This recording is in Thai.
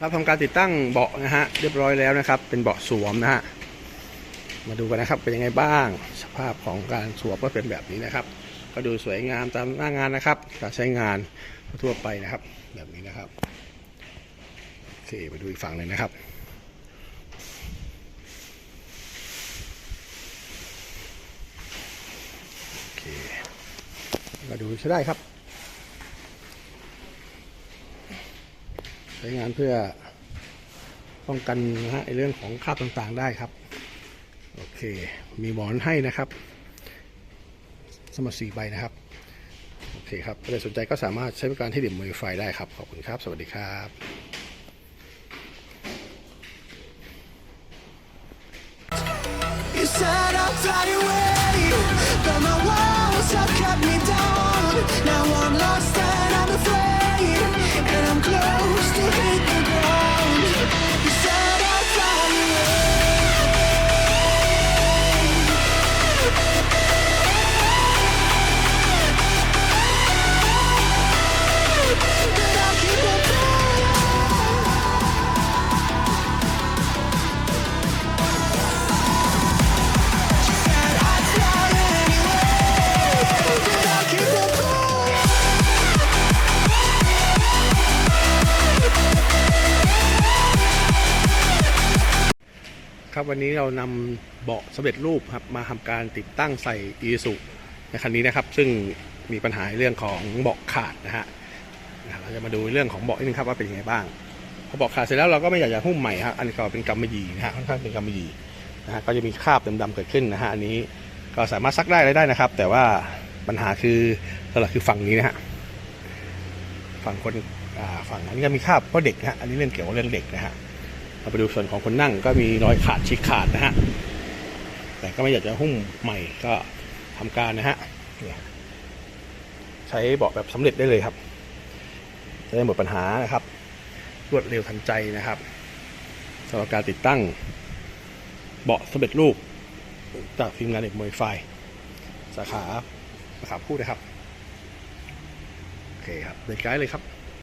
เราทำการติดตั้งเบาะนะฮะเรียบร้อยแล้วนะครับ เป็นเบาะสวมนะฮะมาดูกันนะครับเป็นยังไงบ้าง สภาพของการสวมก็เป็นแบบนี้นะครับ ก็ดูสวยงามตามหน้างานนะครับ การใช้งานทั่วไปนะครับ แบบนี้นะครับโอเคไปดูอีกฝั่งหนึ่งนะครับโอเคมาดูใช้ได้ครับ ใช้งานเพื่อป้องกันนะฮะเรื่องของคราบต่างๆได้ครับ โอเค มีหมอนให้นะครับสมัครสี่ใบนะครับ โอเคครับใครสนใจก็สามารถใช้บริการที่ดิมมือไฟได้ครับ ขอบคุณครับ สวัสดีครับ You said I'll ครับวันนี้เรานำเบาะสำเร็จรูปครับมาทำการติดตั้งใส่อีสุในคันนี้นะครับ ซึ่งมีปัญหาเรื่องของเบาะขาดนะฮะเราจะมาดูเรื่องของเบาะนิดนึงครับว่าเป็นยังไงบ้างพอเบาะขาดเสร็จแล้วเราก็ไม่อยากจะหุ้มใหม่ฮะอันนี้ก็เป็นกำมะหยี่นะฮะค่อนข้างเป็นกำมะหยี่นะฮะก็จะมีคราบดำๆเกิดขึ้นนะฮะอันนี้ก็สามารถซักได้อะไรได้นะครับ แต่ว่าปัญหาคือหลักคือฝั่งนี้นะฮะฝั่งคนฝั่งอันนี้ก็มีคราบเพราะเด็กนะฮะอันนี้เรื่องเกี่ยวกับเรื่องเด็กนะฮะ เราไปดูส่วนของคนนั่งก็มีรอยขาดฉีกขาดนะฮะ แต่ก็ไม่อยากจะหุ้มใหม่ก็ทำการนะฮะใช้เบาะแบบสำเร็จได้เลยครับ จะได้หมดปัญหานะครับ รวดเร็วทันใจนะครับสำหรับการติดตั้งเบาะสำเร็จรูปจากทีมงานเอกมวยไฟ สาขาสาขาพูดนะครับ โอเคครับเดินไกด์เลยครับ